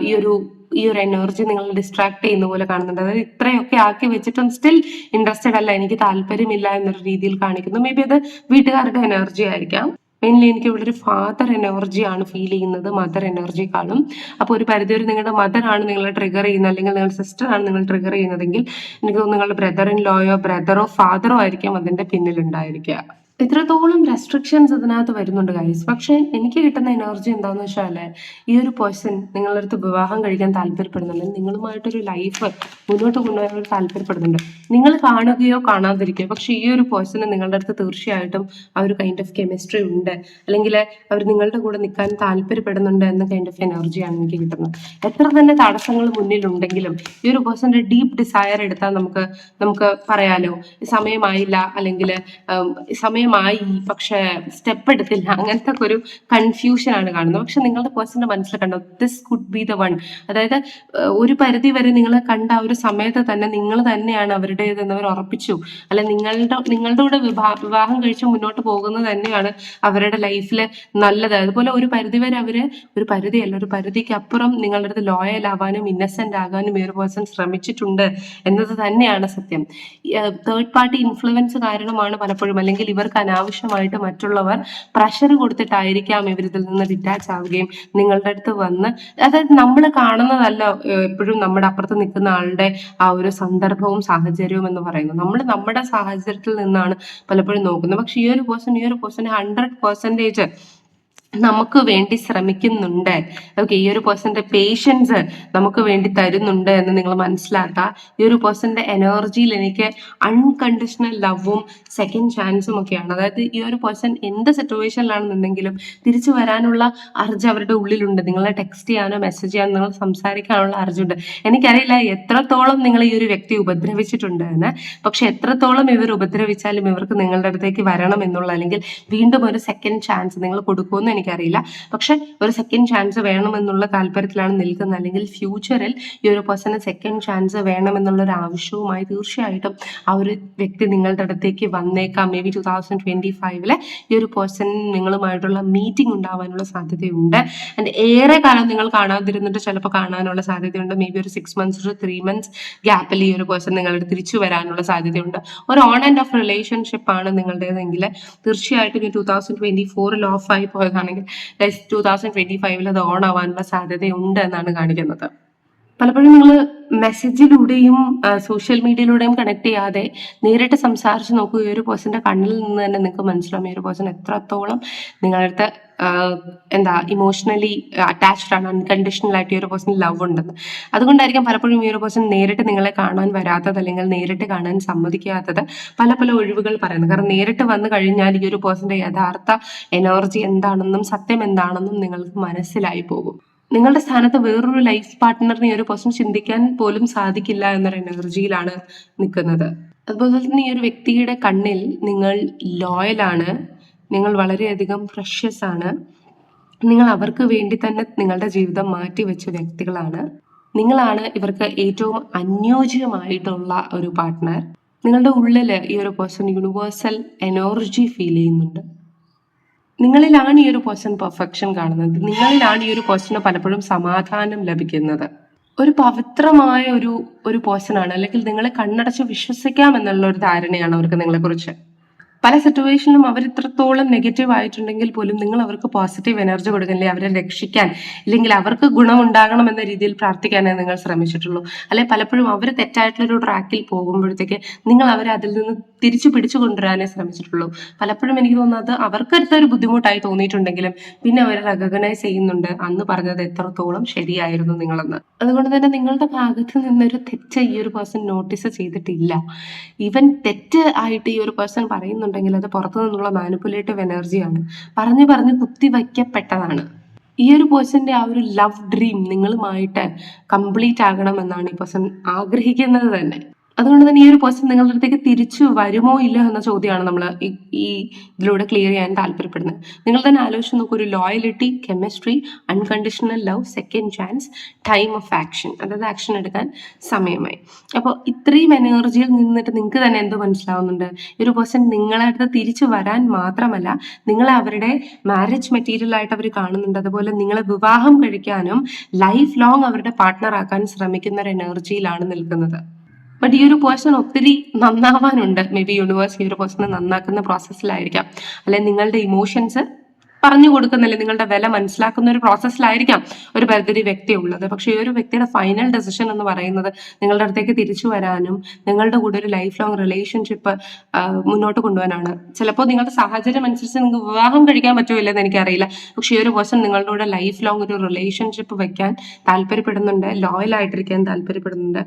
ഈ ഒരു ഈ ഒരു എനർജി നിങ്ങൾ ഡിസ്ട്രാക്ട് ചെയ്യുന്ന പോലെ കാണുന്നുണ്ട്. അതായത് ഇത്രയൊക്കെ ആക്കി വെച്ചിട്ടും സ്റ്റിൽ ഇൻട്രസ്റ്റഡ് അല്ല എനിക്ക് താല്പര്യമില്ല എന്നൊരു രീതിയിൽ കാണിക്കുന്നു. മേ ബി അത് വീട്ടുകാരുടെ എനർജി ആയിരിക്കാം. മെയിൻലി എനിക്ക് ഇവിടെ ഒരു ഫാദർ എനർജിയാണ് ഫീൽ ചെയ്യുന്നത് മദർ എനർജി എനർജിക്കാളും അപ്പോൾ ഒരു പരിധി പരിധിവരെ നിങ്ങളുടെ മദർ ആണ് നിങ്ങളെ ട്രിഗർ ചെയ്യുന്നത് അല്ലെങ്കിൽ നിങ്ങളുടെ സിസ്റ്റർ ആണ് നിങ്ങൾ ട്രിഗർ ചെയ്യുന്നതെങ്കിൽ എനിക്ക് തോന്നുന്നു നിങ്ങളുടെ ബ്രദർ ഇൻ ലോയോ ബ്രദറോ ഫാദറോ ആയിരിക്കും അതിന്റെ പിന്നിൽ ഇത്രത്തോളം റെസ്ട്രിക്ഷൻസ് ഇതിനകത്ത് വരുന്നുണ്ട് ഗൈസ് പക്ഷേ എനിക്ക് കിട്ടുന്ന എനർജി എന്താണെന്ന് വെച്ചാൽ ഈ ഒരു പേഴ്സൺ നിങ്ങളുടെ അടുത്ത് വിവാഹം കഴിക്കാൻ താല്പര്യപ്പെടുന്നുണ്ട് നിങ്ങളുമായിട്ടൊരു ലൈഫ് മുന്നോട്ട് കൊണ്ടുപോകാൻ താല്പര്യപ്പെടുന്നുണ്ട്. നിങ്ങൾ കാണുകയോ കാണാതിരിക്കുകയോ പക്ഷെ ഈ ഒരു പേഴ്സണ് നിങ്ങളുടെ അടുത്ത് തീർച്ചയായിട്ടും ആ ഒരു കൈൻഡ് ഓഫ് കെമിസ്ട്രി ഉണ്ട്. അല്ലെങ്കിൽ അവർ നിങ്ങളുടെ കൂടെ നിൽക്കാൻ താല്പര്യപ്പെടുന്നുണ്ട് എന്ന കൈൻഡ് ഓഫ് എനർജിയാണ് എനിക്ക് കിട്ടുന്നത്. എത്ര തന്നെ തടസ്സങ്ങൾ മുന്നിലുണ്ടെങ്കിലും ഈ ഒരു പേഴ്സന്റെ ഡീപ്പ് ഡിസയർ എടുത്താൽ നമുക്ക് നമുക്ക് പറയാലോ സമയമായില്ല അല്ലെങ്കിൽ സമയമായി വിവാഹമായി പക്ഷെ സ്റ്റെപ്പ് എടുത്തില്ല. അങ്ങനത്തെ ഒരു കൺഫ്യൂഷൻ ആണ് കാണുന്നത്. പക്ഷെ നിങ്ങളുടെ പേഴ്സണിന്റെ മനസ്സിൽ കണ്ടോ this could be the one അതായത് ഒരു പരിധി വരെ നിങ്ങളെ കണ്ട ആ ഒരു സമയത്ത് തന്നെ നിങ്ങൾ തന്നെയാണ് അവരുടേതെന്ന് അവർ ഉറപ്പിച്ചു. അല്ല നിങ്ങളുടെ നിങ്ങളുടെ കൂടെ വിവാഹം കഴിച്ച് മുന്നോട്ട് പോകുന്നത് തന്നെയാണ് അവരുടെ ലൈഫിൽ നല്ലത്. അതുപോലെ ഒരു പരിധി വരെ അവർ ഒരു പരിധിയല്ല ഒരു പരിധിക്ക് അപ്പുറം നിങ്ങളുടെ അടുത്ത് ലോയൽ ആവാനും ഇന്നസെന്റ് ആകാനും ഈ ഒരു പേഴ്സൺ ശ്രമിച്ചിട്ടുണ്ട് എന്നത് തന്നെയാണ് സത്യം. തേർഡ് പാർട്ടി ഇൻഫ്ലുവൻസ് കാരണമാണ് പലപ്പോഴും അല്ലെങ്കിൽ ഇവർക്ക് അനാവശ്യമായിട്ട് മറ്റുള്ളവർ പ്രഷർ കൊടുത്തിട്ടായിരിക്കാം ഇവർ ഇതിൽ നിന്ന് ഡിറ്റാച്ച് ആവുകയും നിങ്ങളുടെ അടുത്ത് വന്ന് അതായത് നമ്മൾ കാണുന്നതല്ല എപ്പോഴും നമ്മുടെ അപ്പുറത്ത് നിൽക്കുന്ന ആളുടെ ആ ഒരു സന്ദർഭവും സാഹചര്യവും എന്ന് പറയുന്നത്. നമ്മൾ നമ്മുടെ സാഹചര്യത്തിൽ നിന്നാണ് പലപ്പോഴും നോക്കുന്നത്. പക്ഷെ ഈ ഒരു പേഴ്സൺ ഈ ഒരു പേഴ്സൺ ഹൺഡ്രഡ് പെർസെന്റേജ് നമുക്ക് വേണ്ടി ശ്രമിക്കുന്നുണ്ട്. ഓക്കെ ഈ ഒരു പേഴ്സന്റെ പേഷ്യൻസ് നമുക്ക് വേണ്ടി തരുന്നുണ്ട് എന്ന് നിങ്ങൾ മനസ്സിലാക്കുക. ഈ ഒരു പേഴ്സന്റെ എനർജിയിൽ എനിക്ക് അൺകണ്ടീഷണൽ ലവും സെക്കൻഡ് ചാൻസും ഒക്കെയാണ്. അതായത് ഈ ഒരു പേഴ്സൺ എന്ത് സിറ്റുവേഷനിലാണെന്നുണ്ടെങ്കിലും തിരിച്ചു വരാനുള്ള അർജ് അവരുടെ ഉള്ളിലുണ്ട്. നിങ്ങളെ ടെക്സ്റ്റ് ചെയ്യാനോ മെസ്സേജ് ചെയ്യാനോ നിങ്ങൾ സംസാരിക്കാനുള്ള അർജുണ്ട്. എനിക്കറിയില്ല എത്രത്തോളം നിങ്ങൾ ഈ ഒരു വ്യക്തി ഉപദ്രവിച്ചിട്ടുണ്ട് എന്ന്. പക്ഷെ എത്രത്തോളം ഇവർ ഉപദ്രവിച്ചാലും ഇവർക്ക് നിങ്ങളുടെ അടുത്തേക്ക് വരണം എന്നുള്ള അല്ലെങ്കിൽ വീണ്ടും ഒരു സെക്കൻഡ് ചാൻസ് നിങ്ങൾ കൊടുക്കുമെന്ന് എനിക്കറിയില്ല. പക്ഷെ ഒരു സെക്കൻഡ് ചാൻസ് വേണമെന്നുള്ള താല്പര്യത്തിലാണ് നിൽക്കുന്നത്. അല്ലെങ്കിൽ ഫ്യൂച്ചറിൽ ഈ ഒരു പേഴ്സണ് സെക്കൻഡ് ചാൻസ് വേണമെന്നുള്ള ഒരു ആവശ്യവുമായി തീർച്ചയായിട്ടും ആ ഒരു വ്യക്തി നിങ്ങളുടെ അടുത്തേക്ക് വന്നേക്കാം. Maybe two thousand twenty ഫൈവിൽ ഈ ഒരു പേഴ്സൺ നിങ്ങളുമായിട്ടുള്ള മീറ്റിംഗ് ഉണ്ടാവാനുള്ള സാധ്യതയുണ്ട്. ആൻഡ് ഏറെ കാലം നിങ്ങൾ കാണാതിരുന്നിട്ട് ചിലപ്പോൾ കാണാനുള്ള സാധ്യതയുണ്ട്. മേ ബി ഒരു six months two three months ഗ്യാപ്പിൽ ഈ ഒരു പേഴ്സൺ നിങ്ങളുടെ തിരിച്ചു വരാനുള്ള സാധ്യതയുണ്ട്. ഒരു ഓൺ ആൻഡ് ഓഫ് റിലേഷൻഷിപ്പ് ആണ് നിങ്ങളുടേതെങ്കിൽ തീർച്ചയായിട്ടും ഈ ടു തൗസൻഡ് ട്വന്റി ഫോറിൽ ഓഫ് ആയി പോയതാണെങ്കിൽ ടു തൗസൻഡ് ട്വന്റി ഫൈവിൽ അത് ഓൺ ആവാനുള്ള സാധ്യതയുണ്ട് എന്നാണ് കാണിക്കുന്നത്. പലപ്പോഴും നിങ്ങൾ മെസ്സേജിലൂടെയും സോഷ്യൽ മീഡിയയിലൂടെയും കണക്ട് ചെയ്യാതെ നേരിട്ട് സംസാരിച്ച് നോക്കൂ ഈ ഒരു പേഴ്സന്റെ കണ്ണിൽ നിന്ന് തന്നെ നിങ്ങൾക്ക് മനസ്സിലാവും ഈ ഒരു പേഴ്സൺ എത്രത്തോളം നിങ്ങളുടെ എന്താ ഇമോഷണലി അറ്റാച്ച്ഡ് ആണ് അൺകണ്ടീഷണൽ ആയിട്ട് ഈ ഒരു പേഴ്സൺ ലവ് ഉണ്ടെന്ന്. അതുകൊണ്ടായിരിക്കും പലപ്പോഴും ഈ ഒരു പേഴ്സൺ നേരിട്ട് നിങ്ങളെ കാണാൻ വരാത്തത് അല്ലെങ്കിൽ നേരിട്ട് കാണാൻ സമ്മതിക്കാത്തത് പല പല ഒഴിവുകൾ പറയുന്നത്. കാരണം നേരിട്ട് വന്നു കഴിഞ്ഞാൽ ഈ ഒരു പേഴ്സന്റെ യഥാർത്ഥ എനർജി എന്താണെന്നും സത്യം എന്താണെന്നും നിങ്ങൾക്ക് മനസ്സിലായി പോകും. നിങ്ങളുടെ സ്ഥാനത്ത് വേറൊരു ലൈഫ് പാർട്ട്ണറിനെ ഒരു പേഴ്സൺ ചിന്തിക്കാൻ പോലും സാധിക്കില്ല എന്നൊരു എനർജിയിലാണ് നിൽക്കുന്നത്. അതുപോലെ തന്നെ ഈ ഒരു വ്യക്തിയുടെ കണ്ണിൽ നിങ്ങൾ ലോയലാണ് നിങ്ങൾ വളരെയധികം പ്രഷ്യസ് ആണ്. നിങ്ങൾ അവർക്ക് വേണ്ടി തന്നെ നിങ്ങളുടെ ജീവിതം മാറ്റി വെച്ച വ്യക്തികളാണ്. നിങ്ങളാണ് ഇവർക്ക് ഏറ്റവും അനുയോജ്യമായിട്ടുള്ള ഒരു പാർട്ട്ണർ നിങ്ങളുടെ ഉള്ളിൽ ഈ ഒരു പേഴ്സൺ യൂണിവേഴ്സൽ എനർജി ഫീൽ ചെയ്യുന്നുണ്ട്. നിങ്ങളിലാണ് ഈ ഒരു പേഴ്സൺ പെർഫെക്ഷൻ കാണുന്നത്. നിങ്ങളിലാണ് ഈ ഒരു പേഴ്സണ് പലപ്പോഴും സമാധാനം ലഭിക്കുന്നത്. ഒരു പവിത്രമായ ഒരു ഒരു പേഴ്സൺ ആണ്. അല്ലെങ്കിൽ നിങ്ങളെ കണ്ണടച്ച് വിശ്വസിക്കാം എന്നുള്ള ഒരു ധാരണയാണ് അവർക്ക് നിങ്ങളെ കുറിച്ച് പല സിറ്റുവേഷനിലും അവർ ഇത്രത്തോളം നെഗറ്റീവ് ആയിട്ടുണ്ടെങ്കിൽ പോലും നിങ്ങൾ അവർക്ക് പോസിറ്റീവ് എനർജി കൊടുക്കില്ലേ അവരെ രക്ഷിക്കാൻ ഇല്ലെങ്കിൽ അവർക്ക് ഗുണമുണ്ടാകണം എന്ന രീതിയിൽ പ്രാർത്ഥിക്കാനേ നിങ്ങൾ ശ്രമിച്ചിട്ടുള്ളൂ. അല്ലെ പലപ്പോഴും അവർ തെറ്റായിട്ടുള്ള ഒരു ട്രാക്കിൽ പോകുമ്പോഴത്തേക്ക് നിങ്ങൾ അവരെ അതിൽ നിന്ന് തിരിച്ചു പിടിച്ചു കൊണ്ടുവരാനേ ശ്രമിച്ചിട്ടുള്ളൂ. പലപ്പോഴും എനിക്ക് തോന്നുന്നത് അവർക്ക് ഒരു ബുദ്ധിമുട്ടായി തോന്നിയിട്ടുണ്ടെങ്കിലും പിന്നെ അവർ റെക്കഗ്നൈസ് ചെയ്യുന്നുണ്ട്. അന്ന് പറഞ്ഞത് എത്രത്തോളം ശരിയായിരുന്നു നിങ്ങളെന്ന്. അതുകൊണ്ട് തന്നെ നിങ്ങളുടെ ഭാഗത്ത് നിന്നൊരു തെറ്റ് ഈ ഒരു പേഴ്സൺ നോട്ടീസ് ചെയ്തിട്ടില്ല. ഈവൻ തെറ്റ് ആയിട്ട് ഈ ഒരു പേഴ്സൺ പറയുന്നുണ്ടെങ്കിൽ അത് പുറത്തു നിന്നുള്ള മാനിപ്പുലേറ്റീവ് എനർജിയാണ് പറഞ്ഞു പറഞ്ഞ് കുത്തിവയ്ക്കപ്പെട്ടതാണ് ഈ ഒരു പേഴ്സന്റെ ആ ഒരു ലവ് ഡ്രീം നിങ്ങളുമായിട്ട് കംപ്ലീറ്റ് ആകണം എന്നാണ് ഈ പേഴ്സൺ ആഗ്രഹിക്കുന്നത് തന്നെ. അതുകൊണ്ട് തന്നെ ഈ ഒരു പേഴ്സൺ നിങ്ങളുടെ അടുത്തേക്ക് തിരിച്ചു വരുമോ ഇല്ല എന്ന ചോദ്യമാണ് നമ്മൾ ഈ ഇതിലൂടെ ക്ലിയർ ചെയ്യാൻ താല്പര്യപ്പെടുന്നത്. നിങ്ങൾ തന്നെ ആലോചിച്ച് നോക്കൂ ഒരു loyalty chemistry unconditional love second chance time of action അതായത് ആക്ഷൻ എടുക്കാൻ സമയമായി. അപ്പോൾ ഇത്രയും എനർജിയിൽ നിന്നിട്ട് നിങ്ങൾക്ക് തന്നെ എന്തോ മനസ്സിലാവുന്നുണ്ട്? ഈ ഒരു പേഴ്സൺ നിങ്ങളെ അടുത്ത് തിരിച്ചു വരാൻ മാത്രമല്ല നിങ്ങളെ അവരുടെ മാരേജ് മെറ്റീരിയൽ ആയിട്ട് അവർ കാണുന്നുണ്ട്. അതുപോലെ നിങ്ങളെ വിവാഹം കഴിക്കാനും ലൈഫ് ലോങ് അവരുടെ പാർട്ട്ണർ ആക്കാൻ ശ്രമിക്കുന്ന ഒരു എനർജിയിലാണ് നിൽക്കുന്നത്. ബട്ട് ഈ ഒരു പേഴ്സൺ ഒത്തിരി നന്നാവാനുണ്ട്. മേ ബി യൂണിവേഴ്സ് ഈ ഒരു പേഴ്സണെ നന്നാക്കുന്ന പ്രോസസ്സിലായിരിക്കാം അല്ലെ നിങ്ങളുടെ ഇമോഷൻസ് പറഞ്ഞു കൊടുക്കുന്നില്ല. നിങ്ങളുടെ വില മനസ്സിലാക്കുന്ന ഒരു പ്രോസസ്സിലായിരിക്കാം ഒരു പരിധി വ്യക്തി ഉള്ളത് പക്ഷെ ഈ ഒരു വ്യക്തിയുടെ ഫൈനൽ ഡെസിഷൻ എന്ന് പറയുന്നത് നിങ്ങളുടെ അടുത്തേക്ക് തിരിച്ചു വരാനും നിങ്ങളുടെ കൂടെ ഒരു ലൈഫ് ലോങ് റിലേഷൻഷിപ്പ് മുന്നോട്ട് കൊണ്ടുപോകാനാണ് ചിലപ്പോൾ നിങ്ങളുടെ സാഹചര്യം അനുസരിച്ച് നിങ്ങൾക്ക് വിവാഹം കഴിക്കാൻ പറ്റുമോ ഇല്ലെന്ന് എനിക്കറിയില്ല. പക്ഷെ ഈ ഒരു പേഴ്സൺ നിങ്ങളുടെ കൂടെ ലൈഫ് ലോങ് ഒരു റിലേഷൻഷിപ്പ് വെക്കാൻ താല്പര്യപ്പെടുന്നുണ്ട് ലോയൽ ആയിട്ടിരിക്കാൻ താല്പര്യപ്പെടുന്നുണ്ട്.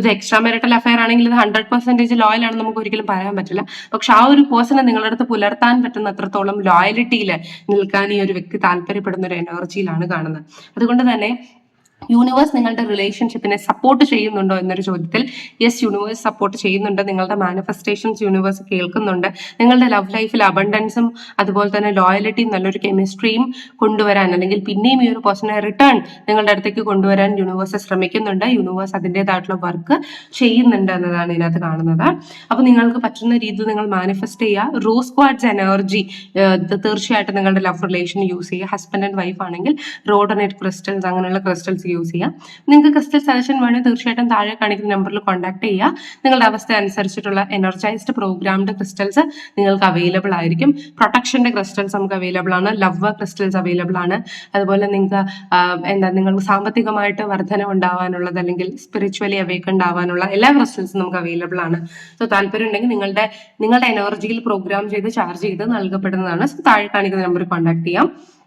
ഇത് എക്സ്ട്രാ മെറിറ്റൽ അഫയർ ആണെങ്കിൽ ഇത് ഹൺഡ്രഡ് പെർസെന്റേജ് ലോയൽ ആണെന്ന് നമുക്ക് ഒരിക്കലും പറയാൻ പറ്റില്ല. പക്ഷെ ആ ഒരു പേഴ്സണെ നിങ്ങളുടെ അടുത്ത് പുലർത്താൻ പറ്റുന്ന അത്രത്തോളം ലോയലിറ്റിയിൽ നിൽക്കാൻ ഈ ഒരു വ്യക്തി താല്പര്യപ്പെടുന്ന ഒരു എനർജിയിലാണ് കാണുന്നത്. അതുകൊണ്ട് തന്നെ യൂണിവേഴ്സ് നിങ്ങളുടെ റിലേഷൻഷിപ്പിനെ സപ്പോർട്ട് ചെയ്യുന്നുണ്ടോ എന്നൊരു ചോദ്യത്തിൽ യെസ് യൂണിവേഴ്സ് സപ്പോർട്ട് ചെയ്യുന്നുണ്ട്. നിങ്ങളുടെ മാനിഫെസ്റ്റേഷൻസ് യൂണിവേഴ്സ് കേൾക്കുന്നുണ്ട്. നിങ്ങളുടെ ലവ് ലൈഫിൽ അബണ്ടൻസും അതുപോലെ തന്നെ ലോയലിറ്റിയും നല്ലൊരു കെമിസ്ട്രിയും കൊണ്ടുവരാൻ അല്ലെങ്കിൽ പിന്നെയും ഈ ഒരു പേഴ്സണെ റിട്ടേൺ നിങ്ങളുടെ അടുത്തേക്ക് കൊണ്ടുവരാൻ യൂണിവേഴ്സ് ശ്രമിക്കുന്നുണ്ട്. യൂണിവേഴ്സ് അതിന്റെതായിട്ടുള്ള വർക്ക് ചെയ്യുന്നുണ്ട് എന്നതാണ് ഇതിനകത്ത് കാണുന്നത്. അപ്പോൾ നിങ്ങൾക്ക് പറ്റുന്ന രീതിയിൽ നിങ്ങൾ മാനിഫെസ്റ്റ് ചെയ്യുക. റോസ് ക്വാഡ്സ് എനർജി തീർച്ചയായിട്ടും നിങ്ങളുടെ ലവ് റിലേഷൻ യൂസ് ചെയ്യുക. ഹസ്ബൻഡ് ആൻഡ് വൈഫ് ആണെങ്കിൽ റോഡനേറ്റ് ക്രിസ്റ്റൽസ് അങ്ങനെയുള്ള ക്രിസ്റ്റൽസ് യൂസ് ചെയ്യാം. നിങ്ങൾക്ക് ക്രിസ്റ്റൽ സജഷൻ വേണമെങ്കിൽ തീർച്ചയായിട്ടും താഴെ കാണിക്കുന്ന നമ്പറിൽ കോൺടാക്ട് ചെയ്യുക. നിങ്ങളുടെ അവസ്ഥ അനുസരിച്ചിട്ടുള്ള എനർജൈസ്ഡ് പ്രോഗ്രാംഡ് ക്രിസ്റ്റൽസ് നിങ്ങൾക്ക് അവൈലബിൾ ആയിരിക്കും. പ്രൊട്ടക്ഷന്റെ ക്രിസ്റ്റൽസ് നമുക്ക് അവൈലബിൾ ആണ്. ലവ് ക്രിസ്റ്റൽസ് അവൈലബിൾ ആണ്. അതുപോലെ നിങ്ങൾക്ക് എന്താ നിങ്ങൾ സാമ്പത്തികമായിട്ട് വർധന ഉണ്ടാവാനുള്ളത് അല്ലെങ്കിൽ സ്പിരിച്വലി അവേക്കൻഡ് ആവാനുള്ള എല്ലാ ക്രിസ്റ്റൽസും നമുക്ക് അവൈലബിൾ ആണ്. സോ താല്പര്യം ഉണ്ടെങ്കിൽ നിങ്ങളുടെ നിങ്ങളുടെ എനർജിയിൽ പ്രോഗ്രാം ചെയ്ത് ചാർജ് ചെയ്ത് നൽകപ്പെടുന്നതാണ്. താഴെ കാണിക്കുന്ന നമ്പറിൽ കോൺടാക്ട് ചെയ്യാം.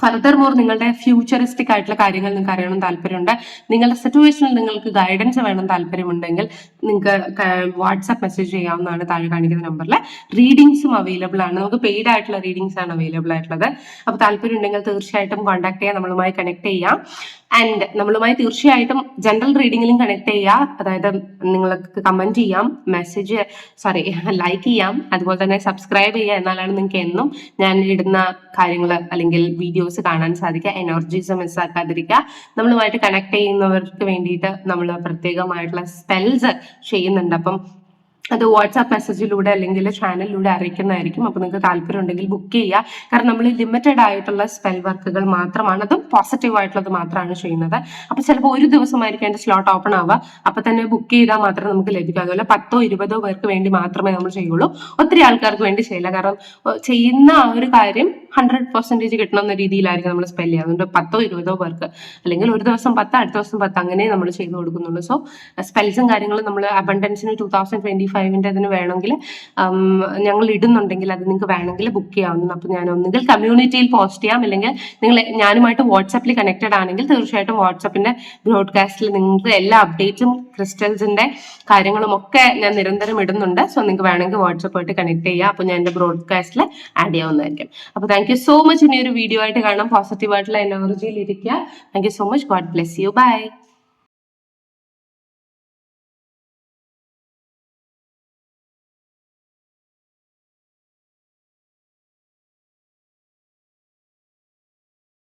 ഫർദർ മോർ നിങ്ങളുടെ ഫ്യൂച്ചറിസ്റ്റിക് ആയിട്ടുള്ള കാര്യങ്ങൾ നിങ്ങൾക്ക് അറിയണം താല്പര്യമുണ്ട്. നിങ്ങളുടെ സിറ്റുവേഷനിൽ നിങ്ങൾക്ക് ഗൈഡൻസ് വേണം താല്പര്യമുണ്ടെങ്കിൽ നിങ്ങൾക്ക് വാട്സാപ്പ് മെസ്സേജ് ചെയ്യാവുന്നതാണ് താഴെ കാണിക്കുന്ന നമ്പറിൽ റീഡിങ്സും അവൈലബിൾ ആണ്. നമുക്ക് പെയ്ഡ് ആയിട്ടുള്ള റീഡിങ്സ് ആണ് അവൈലബിൾ ആയിട്ടുള്ളത്. അപ്പോൾ താല്പര്യം ഉണ്ടെങ്കിൽ തീർച്ചയായിട്ടും കോൺടാക്ട് ചെയ്യാം. നമ്മളുമായി കണക്ട് ചെയ്യാം. ആൻഡ് നമ്മളുമായി തീർച്ചയായിട്ടും ജനറൽ റീഡിങ്ങിലും കണക്ട് ചെയ്യാം. അതായത് നിങ്ങൾക്ക് കമന്റ് ചെയ്യാം മെസ്സേജ് സോറി ലൈക്ക് ചെയ്യാം. അതുപോലെ തന്നെ സബ്സ്ക്രൈബ് ചെയ്യുക എന്നാലാണ് നിങ്ങൾക്ക് എന്നും ഞാൻ ഇടുന്ന കാര്യങ്ങൾ അല്ലെങ്കിൽ വീഡിയോസ് കാണാൻ സാധിക്കുക എനർജീസ് മിസ്സാക്കാതിരിക്കുക നമ്മളുമായിട്ട് കണക്ട് ചെയ്യുന്നവർക്ക് വേണ്ടിയിട്ട് നമ്മൾ പ്രത്യേകമായിട്ടുള്ള സ്പെൽസ് ചെയ്യുന്നുണ്ട്. അപ്പം അത് വാട്സാപ്പ് മെസ്സേജിലൂടെ അല്ലെങ്കിൽ ചാനലിലൂടെ അറിയിക്കുന്നതായിരിക്കും. അപ്പോൾ നിങ്ങൾക്ക് താല്പര്യം ഉണ്ടെങ്കിൽ ബുക്ക് ചെയ്യുക. കാരണം നമ്മൾ ലിമിറ്റഡ് ആയിട്ടുള്ള സ്പെൽ വർക്കുകൾ മാത്രമാണ്. അതും പോസിറ്റീവ് ആയിട്ടുള്ളത് മാത്രമാണ് ചെയ്യുന്നത്. അപ്പോൾ ചിലപ്പോൾ ഒരു ദിവസമായിരിക്കും അതിന്റെ സ്ലോട്ട് ഓപ്പൺ ആവുക. അപ്പോൾ തന്നെ ബുക്ക് ചെയ്താൽ മാത്രമേ നമുക്ക് ലഭിക്കൂ. അതുപോലെ പത്തോ ഇരുപതോ പേർക്ക് വേണ്ടി മാത്രമേ നമ്മൾ ചെയ്യുള്ളൂ. ഒത്തിരി ആൾക്കാർക്ക് വേണ്ടി ചെയ്യില്ല. കാരണം ചെയ്യുന്ന ആ ഒരു കാര്യം ഹൺഡ്രഡ് പെർസെന്റേജ് കിട്ടണമെന്ന രീതിയിലായിരിക്കും നമ്മൾ സ്പെൽ ചെയ്യുക. അതുകൊണ്ട് പത്തോ ഇരുപതോ പേർക്ക് അല്ലെങ്കിൽ ഒരു ദിവസം പത്ത് അടുത്ത ദിവസം പത്ത് അങ്ങനെ നമ്മൾ ചെയ്തു കൊടുക്കുന്നുള്ളൂ. സോ സ്പെൽസും കാര്യങ്ങളും നമ്മൾ അബണ്ടൻസിന് ടൂ തൗസൻഡ് ട്വന്റി ഫൈവിന്റെ അതിന് വേണമെങ്കിൽ ഞങ്ങൾ ഇടുന്നുണ്ടെങ്കിൽ അത് നിങ്ങൾക്ക് വേണമെങ്കിൽ ബുക്ക് ചെയ്യാവുന്നതാണ്. അപ്പോൾ ഞാൻ ഒന്നുകിൽ കമ്മ്യൂണിറ്റിയിൽ പോസ്റ്റ് ചെയ്യാം. അല്ലെങ്കിൽ നിങ്ങൾ ഞാനുമായിട്ട് വാട്സാപ്പിൽ കണക്റ്റഡ് ആണെങ്കിൽ തീർച്ചയായിട്ടും വാട്സാപ്പിന്റെ ബ്രോഡ്കാസ്റ്റിൽ നിങ്ങൾക്ക് എല്ലാ അപ്ഡേറ്റ്സും ക്രിസ്റ്റൽസിന്റെ കാര്യങ്ങളും ഒക്കെ ഞാൻ നിരന്തരം ഇടുന്നുണ്ട്. സോ നിങ്ങൾക്ക് വേണമെങ്കിൽ വാട്സപ്പായിട്ട് കണക്ട് ചെയ്യുക അപ്പോൾ ഞാൻ എന്റെ ബ്രോഡ്കാസ്റ്റിൽ ആഡ് ചെയ്യാവുന്നതായിരിക്കും. അപ്പോൾ താങ്ക് യു സോ മച്ച് ഇനി ഒരു വീഡിയോ ആയിട്ട് കാണാം. പോസിറ്റീവ് ആയിട്ടുള്ള എനർജിയിൽ ഇരിക്കുക. Thank you so much God bless you bye